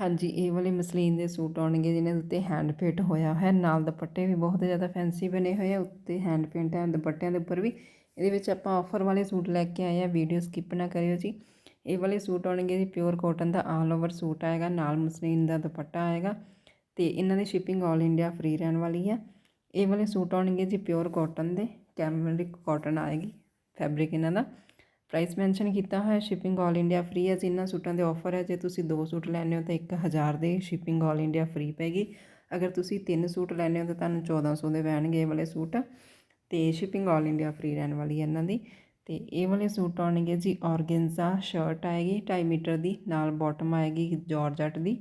ਹਾਂਜੀ, ਇਹ ਵਾਲੇ ਮਸਲੀਨ ਦੇ ਸੂਟ ਆਉਣਗੇ ਜਿਹਨਾਂ ਦੇ ਉੱਤੇ ਹੈਂਡ ਪੇਂਟ ਹੋਇਆ ਹੈ। ਨਾਲ ਦੁਪੱਟੇ ਵੀ ਬਹੁਤ ਜ਼ਿਆਦਾ ਫੈਂਸੀ ਬਣੇ ਹੋਏ ਆ। ਉੱਤੇ ਹੈਂਡ ਪੇਂਟ ਹੈ, ਦੁਪੱਟਿਆਂ ਦੇ ਉੱਪਰ ਵੀ। ਇਹਦੇ ਵਿੱਚ ਆਪਾਂ ਆਫਰ ਵਾਲੇ ਸੂਟ ਲੈ ਕੇ ਆਏ ਆ। ਵੀਡੀਓ ਸਕਿਪ ਨਾ ਕਰਿਓ ਜੀ। ਇਹ ਵਾਲੇ ਸੂਟ ਆਉਣਗੇ ਜੀ ਪਿਓਰ ਕਾਟਨ ਦਾ ਆਲ ਓਵਰ ਸੂਟ ਆਏਗਾ। ਨਾਲ ਮਸਲੀਨ ਦਾ ਦੁਪੱਟਾ ਆਏਗਾ। ਤੇ ਇਹਨਾਂ ਦੀ ਸ਼ਿਪਿੰਗ ਆਲ ਇੰਡੀਆ ਫ੍ਰੀ ਰਹਿਣ ਵਾਲੀ ਆ। ਇਹ ਵਾਲੇ ਸੂਟ ਆਉਣਗੇ ਜੀ ਪਿਓਰ ਕਾਟਨ ਦੇ। ਕੈਮਰਿਕ ਕਾਟਨ ਆਏਗੀ ਫੈਬਰਿਕ ਇਹਨਾਂ ਦਾ। ਪ੍ਰਾਈਸ ਮੈਂਸ਼ਨ ਕੀਤਾ ਹੋਇਆ ਸ਼ਿਪਿੰਗ ਆਲ ਇੰਡੀਆ ਫ੍ਰੀ ਹੈ ਜਿਨ੍ਹਾਂ ਸੂਟਾਂ ਦੇ ਆਫਰ ਹੈ, ਜੇ ਤੁਸੀਂ ਦੋ ਸੂਟ ਲੈਣੇ ਹੋ ਤਾਂ 1000 ਦੇ ਸ਼ਿਪਿੰਗ ਆਲ ਇੰਡੀਆ ਫ੍ਰੀ ਪੈਗੀ। ਅਗਰ ਤੁਸੀਂ ਤਿੰਨ ਸੂਟ ਲੈਣੇ ਹੋ ਤਾਂ ਤੁਹਾਨੂੰ 1400 ਦੇ ਪੈਣਗੇ ਇਹ ਵਾਲੇ ਸੂਟ। ਤੇ ਸ਼ਿਪਿੰਗ ਆਲ ਇੰਡੀਆ ਫ੍ਰੀ ਰਹਿਣ ਵਾਲੀ ਹੈ ਇਹਨਾਂ ਦੀ। ਤੇ ਇਹ ਵਾਲੇ ਸੂਟ ਆਉਣਗੇ ਜੀ, ਔਰਗੈਂਜ਼ਾ ਸ਼ਰਟ ਆਏਗੀ 2.5 ਮੀਟਰ ਦੀ, ਨਾਲ ਬਾਟਮ ਆਏਗੀ ਜਾਰਜਟ ਦੀ।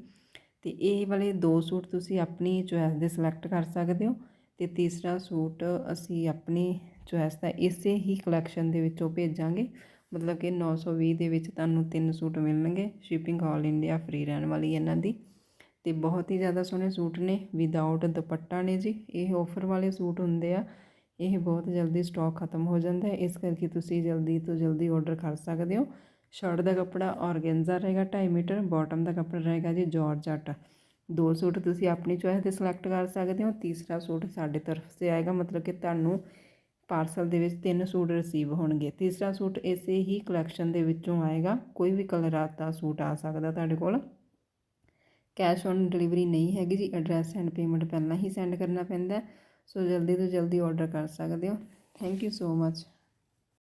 ਤੇ ਇਹ ਵਾਲੇ ਦੋ ਸੂਟ ਤੁਸੀਂ ਆਪਣੀ ਚੋਇਸ ਦੇ ਸਿਲੈਕਟ ਕਰ ਸਕਦੇ ਹੋ। ਤੇ ਤੀਸਰਾ ਸੂਟ ਅਸੀਂ ਆਪਣੀ ਚੋਇਸ ਦਾ ਇਸੇ ਹੀ ਕਲੈਕਸ਼ਨ ਦੇ ਵਿੱਚੋਂ ਭੇਜਾਂਗੇ। ਮਤਲਬ ਕਿ 920 ਦੇ ਵਿੱਚ ਤੁਹਾਨੂੰ ਤਿੰਨ ਸੂਟ ਮਿਲਣਗੇ ਸ਼ਿਪਿੰਗ ਆਲ ਇੰਡੀਆ ਫ੍ਰੀ ਰਹਿਣ ਵਾਲੀ ਇਹਨਾਂ ਦੀ। ਤੇ ਬਹੁਤ ਹੀ ਜ਼ਿਆਦਾ ਸੋਹਣੇ ਸੂਟ ਨੇ ਵਿਦਆਊਟ ਦੁਪੱਟਾ ਨੇ ਜੀ। ਇਹ ਆਫਰ ਵਾਲੇ ਸੂਟ ਹੁੰਦੇ ਆ, ਇਹ ਬਹੁਤ ਜਲਦੀ ਸਟਾਕ ਖਤਮ ਹੋ ਜਾਂਦਾ ਹੈ। ਇਸ ਕਰਕੇ ਤੁਸੀਂ ਜਲਦੀ ਤੋਂ ਜਲਦੀ ਆਰਡਰ ਕਰ ਸਕਦੇ ਹੋ। ਸ਼ਰਟ ਦਾ ਕੱਪੜਾ ਔਰਗੈਂਜ਼ਾ ਰਹੇਗਾ 2.5 ਮੀਟਰ ਬਾਟਮ ਦਾ ਕੱਪੜਾ ਰਹੇਗਾ ਜੀ ਜਾਰਜਟ ਦੋ ਸੂਟ ਤੁਸੀਂ ਆਪਣੀ ਚੋਇਸ 'ਤੇ ਸਿਲੈਕਟ ਕਰ ਸਕਦੇ ਹੋ, ਤੀਸਰਾ ਸੂਟ ਸਾਡੇ ਤਰਫ ਸੇ ਆਏਗਾ। ਮਤਲਬ ਕਿ ਤੁਹਾਨੂੰ ਪਾਰਸਲ ਦੇ ਵਿੱਚ ਤਿੰਨ ਸੂਟ ਰਿਸੀਵ ਹੋਣਗੇ। ਤੀਸਰਾ ਸੂਟ ਇਸੇ ਹੀ ਕਲੈਕਸ਼ਨ ਦੇ ਵਿੱਚੋਂ ਆਏਗਾ। ਕੋਈ ਵੀ ਕਲਰ ਦਾ ਸੂਟ ਆ ਸਕਦਾ ਤੁਹਾਡੇ ਕੋਲ। ਕੈਸ਼ ਔਨ ਡਿਲੀਵਰੀ ਨਹੀਂ ਹੈਗੀ ਜੀ। ਐਡਰੈਸ ਐਂਡ ਪੇਮੈਂਟ ਪਹਿਲਾਂ ਹੀ ਸੈਂਡ ਕਰਨਾ ਪੈਂਦਾ ਸੋ ਜਲਦੀ ਤੋਂ ਜਲਦੀ ਆਰਡਰ ਕਰ ਸਕਦੇ ਹੋ। Thank you so much